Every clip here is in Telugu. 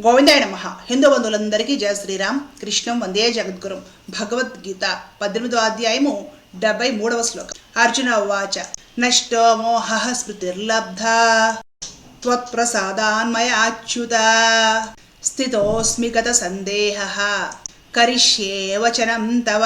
గోవిందాయ నమ. హిందూ బంధువులందరికీ జయ శ్రీరామ్. కృష్ణం వందే జగద్గురం. భగవద్గీత పద్దెనిమిదో అధ్యాయము డెబ్బై మూడవ శ్లోకం. అర్జున ఉవాచ నష్టో మోహ స్మృతిర్లబ్ధ త్వత్ప్రసాదాన్మయాచ్యుత స్థితోస్మి గత సందేహ కరిష్యే వచనం తవ.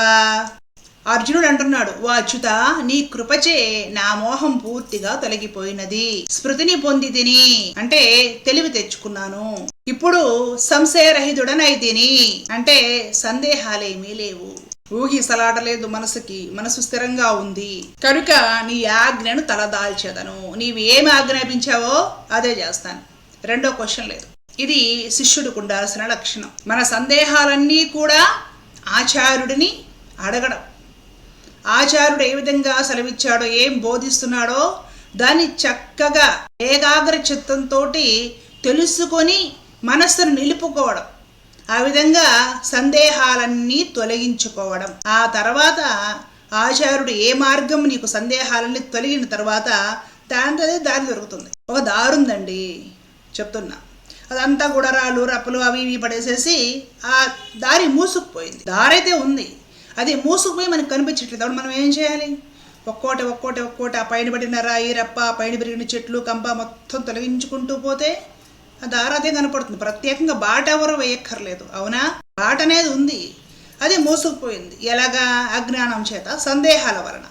అర్జునుడు అంటున్నాడు ఓ అచ్యుత నీ కృపచే నా మోహం పూర్తిగా తొలగిపోయినది. స్మృతిని పొంది తిని. అంటే తెలివి తెచ్చుకున్నాను. ఇప్పుడు సంశయరహితుడనై తిని. అంటే సందేహాలేమీ లేవు. ఊగిసలాడలేదు మనసుకి మనసు స్థిరంగా ఉంది. కనుక నీ ఆజ్ఞను తలదాల్చేదను. నీవు ఏమి ఆజ్ఞాపించావో అదే చేస్తాను. రెండో క్వశ్చన్ లేదు. ఇది శిష్యుడికి ఉండాల్సిన లక్షణం. మన సందేహాలన్నీ కూడా ఆచార్యుడిని అడగడం. ఆచార్యుడు ఏ విధంగా సెలవిచ్చాడో ఏం బోధిస్తున్నాడో దాన్ని చక్కగా ఏకాగ్ర చిత్తంతో తెలుసుకొని మనస్సును నిలుపుకోవడం ఆ విధంగా సందేహాలన్నీ తొలగించుకోవడం. ఆ తర్వాత ఆచార్యుడు ఏ మార్గం నీకు సందేహాలన్నీ తొలగిన తర్వాత దాంతో దారి దొరుకుతుంది. ఒక దారి ఉందండి చెప్తున్నా. అదంతా గుడరాలు రప్పలు అవి ఇవి పడేసేసి ఆ దారి మూసుకుపోయింది. దారైతే ఉంది. అది మూసుకుపోయి మనకు కనిపించట్లేదు. అప్పుడు మనం ఏం చేయాలి? ఒక్కోటి ఒక్కోటి ఒక్కోటి ఆ పైన పడిన రాయి రప్ప పైన పెరిగిన చెట్లు కంప మొత్తం తొలగించుకుంటూ పోతే ఆ దారి అదే కనపడుతుంది. ప్రత్యేకంగా బాట ఎవరు వేయక్కర్లేదు. అవునా? బాట అనేది ఉంది. అది మూసుకుపోయింది. ఎలాగా? అజ్ఞానం చేత సందేహాల వలన.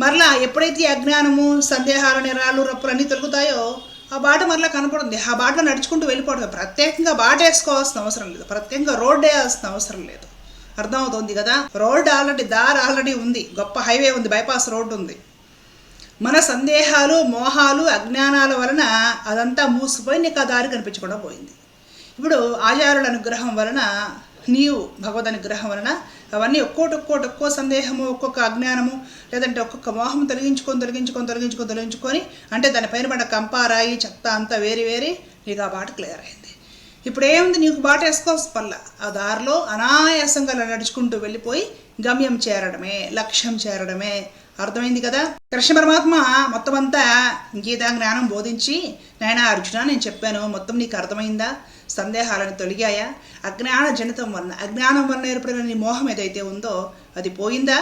మరలా ఎప్పుడైతే ఈ అజ్ఞానము సందేహాలు నిరాలు రప్పులు అన్నీ తొలుగుతాయో ఆ బాట మరలా కనపడుతుంది. ఆ బాటలో నడుచుకుంటూ వెళ్ళిపోవడం ప్రత్యేకంగా బాట వేసుకోవాల్సిన అవసరం లేదు. ప్రత్యేకంగా రోడ్ వేయాల్సిన అవసరం లేదు. అర్థమవుతుంది కదా? రోడ్ ఆల్రెడీ దారి ఆల్రెడీ ఉంది. గొప్ప హైవే ఉంది బైపాస్ రోడ్డు ఉంది. మన సందేహాలు మోహాలు అజ్ఞానాల వలన అదంతా మూసిపోయి నీకు ఆ దారి కనిపించకుండా పోయింది. ఇప్పుడు ఆచార్యుల అనుగ్రహం వలన నీవు భగవద్ అనుగ్రహం వలన అవన్నీ ఒక్కోటి ఒక్కోటి ఒక్కో సందేహము ఒక్కొక్క అజ్ఞానము లేదంటే ఒక్కొక్క మోహం తొలగించుకొని తొలగించుకొని తొలగించుకొని తొలగించుకొని అంటే దానిపైన పడ్డ కంపారాయి చెత్త అంతా వేరి వేరి నీకు ఆ బాట క్లియర్ అయింది. ఇప్పుడు ఏముంది నీకు బాట వేసుకోవచ్చు పల్ల ఆ దారిలో అనాయాసంగా నడుచుకుంటూ వెళ్ళిపోయి గమ్యం చేరడమే లక్ష్యం చేరడమే. అర్థమైంది కదా? కృష్ణ పరమాత్మ మొత్తం అంతా గీతా జ్ఞానం బోధించి నాయన అర్జున నేను చెప్పాను మొత్తం నీకు అర్థమైందా? సందేహాలను తొలగాయా? అజ్ఞాన జనితం వలన అజ్ఞానం వలన ఏర్పడిన నీ మోహం ఏదైతే ఉందో అది పోయిందా?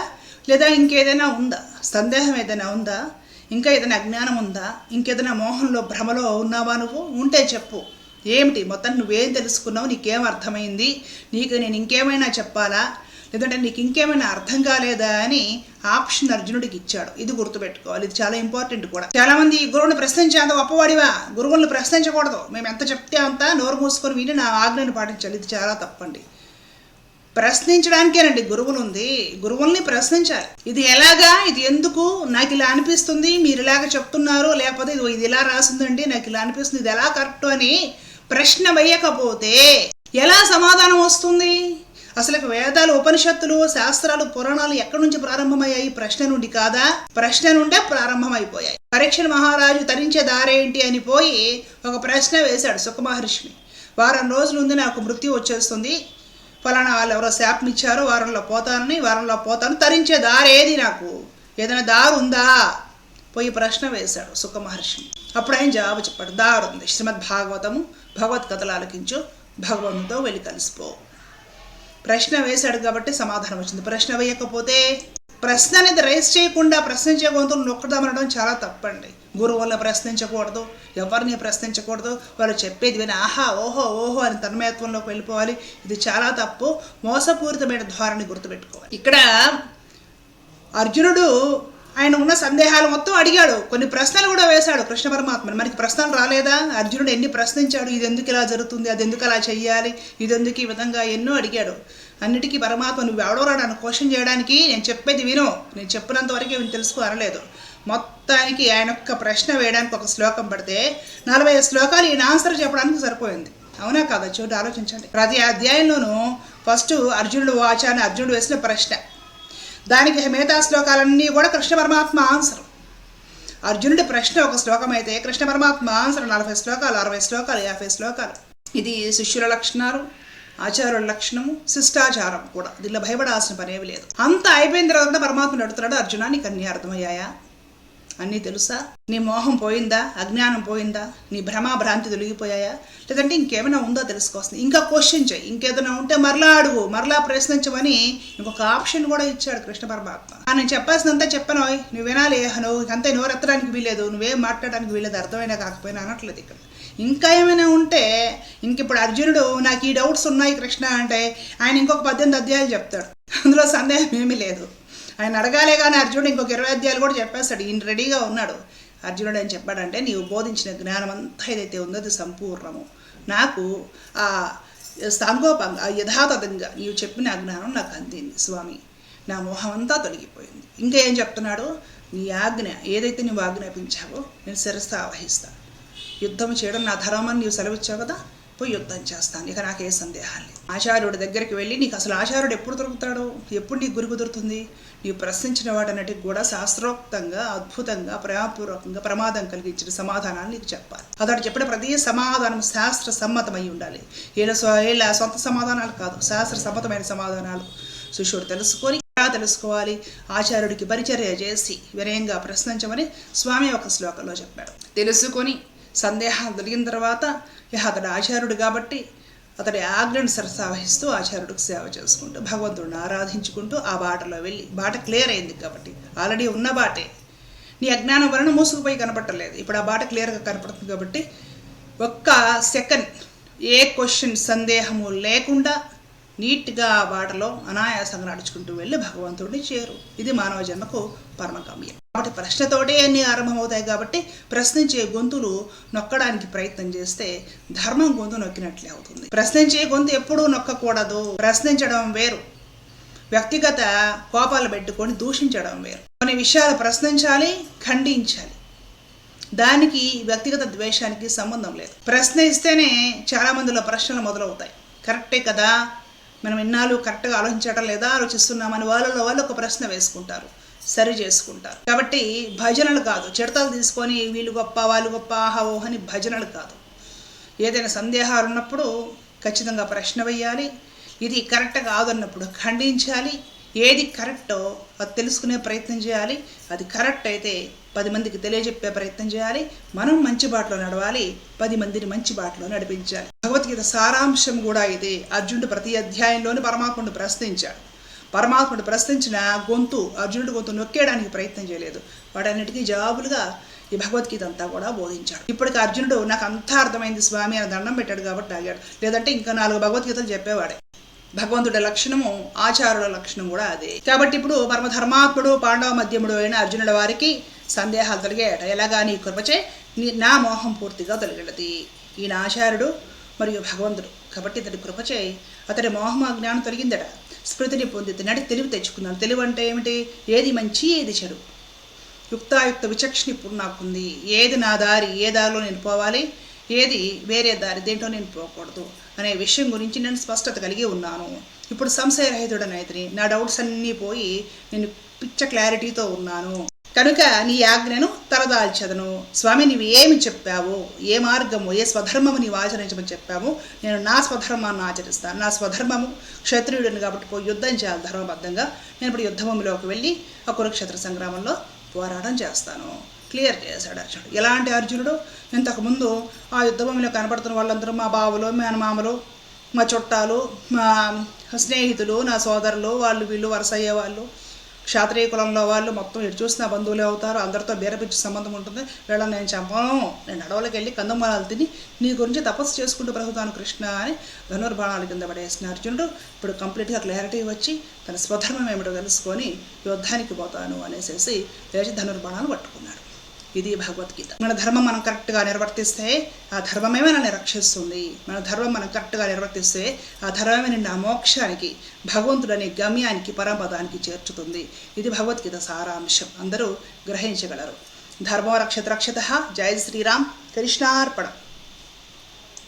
లేదా ఇంకేదైనా ఉందా? సందేహం ఏదైనా ఉందా? ఇంకా ఏదైనా అజ్ఞానం ఉందా? ఇంకేదైనా మోహంలో భ్రమలో ఉన్నావా నువ్వు? ఉంటే చెప్పు. ఏమిటి మొత్తం నువ్వేం తెలుసుకున్నావు? నీకేం అర్థమైంది? నీకు నేను ఇంకేమైనా చెప్పాలా? లేదంటే నీకు ఇంకేమైనా అర్థం కాలేదా అని ఆప్షన్ అర్జునుడికి ఇచ్చాడు. ఇది గుర్తుపెట్టుకోవాలి. ఇది చాలా ఇంపార్టెంట్ కూడా. చాలా మంది గురువుని ప్రశ్నించేంత గొప్పవాడివా? గురువుల్ని ప్రశ్నించకూడదు. మేము ఎంత చెప్తే అంత నోరు మూసుకొని విని నా ఆజ్ఞను పాటించాలి. ఇది చాలా తప్పండి. ప్రశ్నించడానికేనండి గురువులు ఉంది. గురువుల్ని ప్రశ్నించాలి. ఇది ఎలాగా? ఇది ఎందుకు? నాకు ఇలా అనిపిస్తుంది. మీరు ఇలాగ చెప్తున్నారు. లేకపోతే ఇది ఇది ఇలా రాసిందండి. నాకు ఇలా అనిపిస్తుంది. ఇది ఎలా కరెక్ట్ అని ప్రశ్న వేయకపోతే ఎలా సమాధానం వస్తుంది? అసలు వేదాలు ఉపనిషత్తులు శాస్త్రాలు పురాణాలు ఎక్కడి నుంచి ప్రారంభమయ్యాయి? ప్రశ్న నుండి కాదా? ప్రశ్న నుండే ప్రారంభమైపోయాయి. పరీక్ష మహారాజు తరించే దారేంటి అని పోయి ఒక ప్రశ్న వేశాడు సుఖమహర్షిని వారం రోజుల నుండి నాకు మృత్యు వచ్చేస్తుంది. ఫలానా వాళ్ళు ఎవరో శాపం ఇచ్చారు వారంలో పోతానని వారంలో పోతాను. తరించే దారేది నాకు? ఏదైనా దారు ఉందా? పోయి ప్రశ్న వేశాడు సుఖమహర్షిని అప్పుడు ఆయన జవాబు చెప్పాడు? దారి ఉంది. శ్రీమద్ భాగవతము భగవత్ కథలు ఆలకించు భగవంతుతో వెళ్ళి కలిసిపో. ప్రశ్న వేశాడు కాబట్టి సమాధానం వచ్చింది. ప్రశ్న వేయకపోతే ప్రశ్న అనేది రైస్ చేయకుండా ప్రశ్నించే గొంతులు నొక్కదామనడం చాలా తప్పండి. గురువులను ప్రశ్నించకూడదు ఎవరిని ప్రశ్నించకూడదు వాళ్ళు చెప్పేది విని ఆహా ఓహో ఓహో అని తన్మయత్వంలోకి వెళ్ళిపోవాలి. ఇది చాలా తప్పు మోసపూరితమైన ధోరణి గుర్తుపెట్టుకోవాలి. ఇక్కడ అర్జునుడు ఆయన ఉన్న సందేహాలు మొత్తం అడిగాడు. కొన్ని ప్రశ్నలు కూడా వేశాడు కృష్ణ పరమాత్మని మనకి ప్రశ్నలు రాలేదా? అర్జునుడు ఎన్ని ప్రశ్నించాడు? ఇది ఎందుకు ఇలా జరుగుతుంది? అది ఎందుకు అలా చెయ్యాలి? ఇది ఎందుకు ఈ విధంగా ఎన్నో అడిగాడు. అన్నిటికీ పరమాత్మ నువ్వు ఎవడో రాను క్వశ్చన్ చేయడానికి నేను చెప్పేది విను. నేను చెప్పినంత వరకు నేను తెలుసుకో అనలేదు మొత్తానికి ఆయన ఒక్క ప్రశ్న వేయడానికి ఒక శ్లోకం పడితే నలభై శ్లోకాలు ఈయన ఆన్సర్ చెప్పడానికి సరిపోయింది. అవునా కాదా? చూడు ఆలోచించండి. ప్రతి అధ్యాయంలోనూ ఫస్ట్ అర్జునుడు వాచాన్ని అర్జునుడు వేసిన ప్రశ్న. దానికి మిగతా శ్లోకాలన్నీ కూడా కృష్ణ పరమాత్మ ఆన్సర్. అర్జునుడి ప్రశ్న ఒక శ్లోకం అయితే కృష్ణ పరమాత్మ ఆన్సర్ నలభై శ్లోకాలు అరవై శ్లోకాలు యాభై శ్లోకాలు. ఇది శిష్యుల లక్షణాలు ఆచార్యుల లక్షణము శిష్టాచారం కూడా. దీనిలో భయపడాల్సిన పనేవి లేదు. అంత అయిపోయిన తర్వాత పరమాత్మ పరమాత్ముడు అడుగుతున్నాడు అర్జున నీకు అన్నీ అర్థమయ్యాయా? అన్నీ తెలుసా? నీ మోహం పోయిందా? అజ్ఞానం పోయిందా? నీ భ్రమ భ్రాంతి తొలగిపోయాయా? లేదంటే ఇంకేమైనా ఉందో తెలుసుకోవాల్సింది? ఇంకా క్వశ్చన్ చేయి ఇంకేదైనా ఉంటే మరలా అడుగు. మరలా ప్రశ్నించమని ఇంకొక ఆప్షన్ కూడా ఇచ్చాడు కృష్ణ పరమాత్మ. నేను చెప్పాల్సినంతా చెప్పను నువ్వు వినాలి నువ్వు అంతే నోరెత్తడానికి వీలేదు నువ్వేం మాట్లాడడానికి వీలేదు అర్థమైనా కాకపోయినా అనట్లేదు ఇక్కడ. ఇంకా ఏమైనా ఉంటే ఇంక ఇప్పుడు అర్జునుడు నాకు ఈ డౌట్స్ ఉన్నాయి కృష్ణ అంటే ఆయన ఇంకొక పద్దెనిమిది అధ్యాయాలు చెప్తాడు. అందులో సందేహం ఏమీ లేదు. ఆయన అడగాలే కానీ అర్జునుడు ఇంకొక ఇరవై అధ్యాయులు కూడా చెప్పేస్తాడు. ఈయన రెడీగా ఉన్నాడు. అర్జునుడు ఏం చెప్పాడంటే నీవు బోధించిన జ్ఞానం అంతా ఏదైతే ఉందో అది సంపూర్ణము. నాకు ఆ సాంగోపంగా ఆ యథాతథంగా నీవు చెప్పిన జ్ఞానం నాకు అందింది స్వామి. నా మోహం అంతా తొలగిపోయింది. ఇంకా ఏం చెప్తున్నాడు? నీ ఆజ్ఞ ఏదైతే నువ్వు ఆజ్ఞాపించావో నేను శిరస్సు ఆవహిస్తాను యుద్ధం చేయడం నా ధర్మం నీవు సెలవిచ్చావు కదా? పోయి యుద్ధం చేస్తాను. ఇక నాకే సందేహాలు లేవు. ఆచార్యుడి దగ్గరికి వెళ్ళి నీకు అసలు ఆచార్యుడు ఎప్పుడు దొరుకుతాడు? ఎప్పుడు నీకు గురి కుదురుతుంది నీవు ప్రశ్నించిన వాటన్నిటికి కూడా శాస్త్రోక్తంగా అద్భుతంగా ప్రేమపూర్వకంగా ప్రమాదం కలిగించిన సమాధానాన్ని నీకు చెప్పాలి. అతడు చెప్పిన ప్రతి సమాధానం శాస్త్ర సమ్మతమై ఉండాలి. వీళ్ళ వీళ్ళ సొంత సమాధానాలు కాదు శాస్త్ర సమ్మతమైన సమాధానాలు. శిష్యుడు తెలుసుకొని ఎలా తెలుసుకోవాలి? ఆచార్యుడికి పరిచర్య చేసి వినయంగా ప్రశ్నించమని స్వామి ఒక శ్లోకంలో చెప్పాడు. తెలుసుకొని సందేహం తొలగిన తర్వాత ఇహ అతడు ఆచార్యుడు కాబట్టి అతడి ఆజ్ఞను సరసావహిస్తూ ఆచార్యుడికి సేవ చేసుకుంటూ భగవంతుడిని ఆరాధించుకుంటూ ఆ బాటలో వెళ్ళి బాట క్లియర్ అయింది కాబట్టి ఆల్రెడీ ఉన్న బాటే. నీ అజ్ఞానం వలన మూసుకుపోయి కనపడలేదు. ఇప్పుడు ఆ బాట క్లియర్గా కనపడుతుంది కాబట్టి ఒక్క సెకండ్ ఏ క్వశ్చన్ సందేహము లేకుండా నీట్గా ఆ బాటలో అనాయాసంగా నడుచుకుంటూ వెళ్ళి భగవంతుడిని చేరు. ఇది మానవ జన్మకు పరమగమ్యం. కాబట్టి ప్రశ్నతోటే అన్ని ఆరంభమవుతాయి కాబట్టి ప్రశ్నించే గొంతులు నొక్కడానికి ప్రయత్నం చేస్తే ధర్మం గొంతు నొక్కినట్లే అవుతుంది. ప్రశ్నించే గొంతు ఎప్పుడూ నొక్కకూడదు. ప్రశ్నించడం వేరు. వ్యక్తిగత కోపాలు పెట్టుకొని దూషించడం వేరు. కొన్ని విషయాలు ప్రశ్నించాలి ఖండించాలి. దానికి వ్యక్తిగత ద్వేషానికి సంబంధం లేదు. ప్రశ్నిస్తేనే చాలా మందిలో ప్రశ్నలు మొదలవుతాయి. కరెక్టే కదా? మనం ఇన్నాళ్ళు కరెక్ట్గా ఆలోచించడం లేదా? ఆలోచిస్తున్నామని వాళ్ళలో వాళ్ళు ఒక ప్రశ్న వేసుకుంటారు. సరి చేసుకుంటారు. కాబట్టి భజనలు కాదు. చిడతలు తీసుకొని వీళ్ళు గొప్ప వాళ్ళు గొప్ప ఆహా ఓహని భజనలు కాదు. ఏదైనా సందేహాలు ఉన్నప్పుడు ఖచ్చితంగా ప్రశ్న వేయాలి. ఇది కరెక్ట్ కాదన్నప్పుడు ఖండించాలి. ఏది కరెక్టో అది తెలుసుకునే ప్రయత్నం చేయాలి. అది కరెక్ట్ అయితే పది మందికి తెలియజెప్పే ప్రయత్నం చేయాలి. మనం మంచి బాటలో నడవాలి. పది మందిని మంచి బాటలో నడిపించాలి. భగవద్గీత సారాంశం కూడా ఇదే. అర్జునుడు ప్రతి అధ్యాయంలోని పరమాత్ముడు ప్రశ్నించాడు. పరమాత్ముడు ప్రశ్నించిన గొంతు అర్జునుడి గొంతు నొక్కేయడానికి ప్రయత్నం చేయలేదు. వాటన్నిటికీ జవాబులుగా ఈ భగవద్గీత అంతా కూడా బోధించాడు. ఇప్పటికి అర్జునుడు నాకు అంతా అర్థమైంది స్వామి అని దండం పెట్టాడు కాబట్టి ఆగాడు లేదంటే ఇంకా నాలుగు భగవద్గీతలు చెప్పేవాడే. భగవంతుడి లక్షణము ఆచారుల లక్షణం కూడా అదే. కాబట్టి ఇప్పుడు పరమ ధర్మాత్ముడు పాండవ మధ్యముడు అయిన అర్జునుడి వారికి సందేహాలు తొలగాయట ఎలాగా నీ కృపచే నీ నా మోహం పూర్తిగా తొలగినది. ఈయన ఆచార్యుడు మరియు భగవంతుడు కాబట్టి ఇతడి కృపచే అతడి మోహమా జ్ఞానం తొలగిందట. స్మృతిని పొంది తినడి తెలివి తెచ్చుకున్నాను. తెలివి అంటే ఏమిటి? ఏది మంచి ఏది చెడు. యుక్తాయుక్త విచక్షణ ఇప్పుడు నాకుంది ఏది నా దారి ఏ దారిలో నేను పోవాలి? ఏది వేరే దారి దేంట్లో నేను పోకూడదు అనే విషయం గురించి నేను స్పష్టత కలిగి ఉన్నాను. ఇప్పుడు సంశయరహితుడనైతిని నా డౌట్స్ అన్నీ పోయి నేను పిచ్చ క్లారిటీతో ఉన్నాను. కనుక నీ ఆజ్ఞను తలదాల్చదను. స్వామి నీవు ఏమి చెప్పావు? ఏ మార్గము ఏ స్వధర్మము నీవు ఆచరించమని చెప్పావు? నేను నా స్వధర్మాన్ని ఆచరిస్తాను. నా స్వధర్మము క్షత్రియుడిని కాబట్టి పోయి యుద్ధం చేయాలి ధర్మబద్ధంగా. నేను ఇప్పుడు యుద్ధభూమిలోకి వెళ్ళి ఆ కురుక్షేత్ర సంగ్రామంలో పోరాటం చేస్తాను. క్లియర్ చేశాడు అర్జునుడు. ఎలాంటి అర్జునుడు? ఇంతకుముందు ఆ యుద్ధభూమిలో కనపడుతున్న వాళ్ళందరూ మా బావులు మేనమామలు మా చుట్టాలు మా స్నేహితులు నా సోదరులు వాళ్ళు వీళ్ళు వరుస అయ్యేవాళ్ళు క్షాత్రియ కులంలో వాళ్ళు మొత్తం ఎటు చూసిన బంధువులే అవుతారు అందరితో బీరపిచ్చి సంబంధం ఉంటుంది. వీళ్ళని నేను చంపను నేను అడవులకు వెళ్ళి కందమూలాలు తిని నీ గురించి తపస్సు చేసుకుంటూ బ్రతుకుతాను కృష్ణ అని ధనుర్బాణాల కింద పడేసిన అర్జునుడు ఇప్పుడు కంప్లీట్గా క్లారిటీ వచ్చి తన స్వధర్మం ఏమిటో తెలుసుకొని యుద్ధానికి పోతాను అనేసి లేచి ధనుర్బాణాలు పట్టుకున్నాడు. ఇది భగవద్గీత. మన ధర్మం మనం కరెక్ట్గా నిర్వర్తిస్తే ఆ ధర్మమే మనల్ని రక్షిస్తుంది. మన ధర్మం మనం కరెక్ట్గా నిర్వర్తిస్తే ఆ ధర్మమే నిన్న ఆ మోక్షానికి భగవంతుడనే గమ్యానికి పరమపదానికి చేర్చుతుంది. ఇది భగవద్గీత సారాంశం. అందరూ గ్రహించగలరు. ధర్మం రక్షత రక్షత. జయ శ్రీరామ్. కృష్ణార్పణం.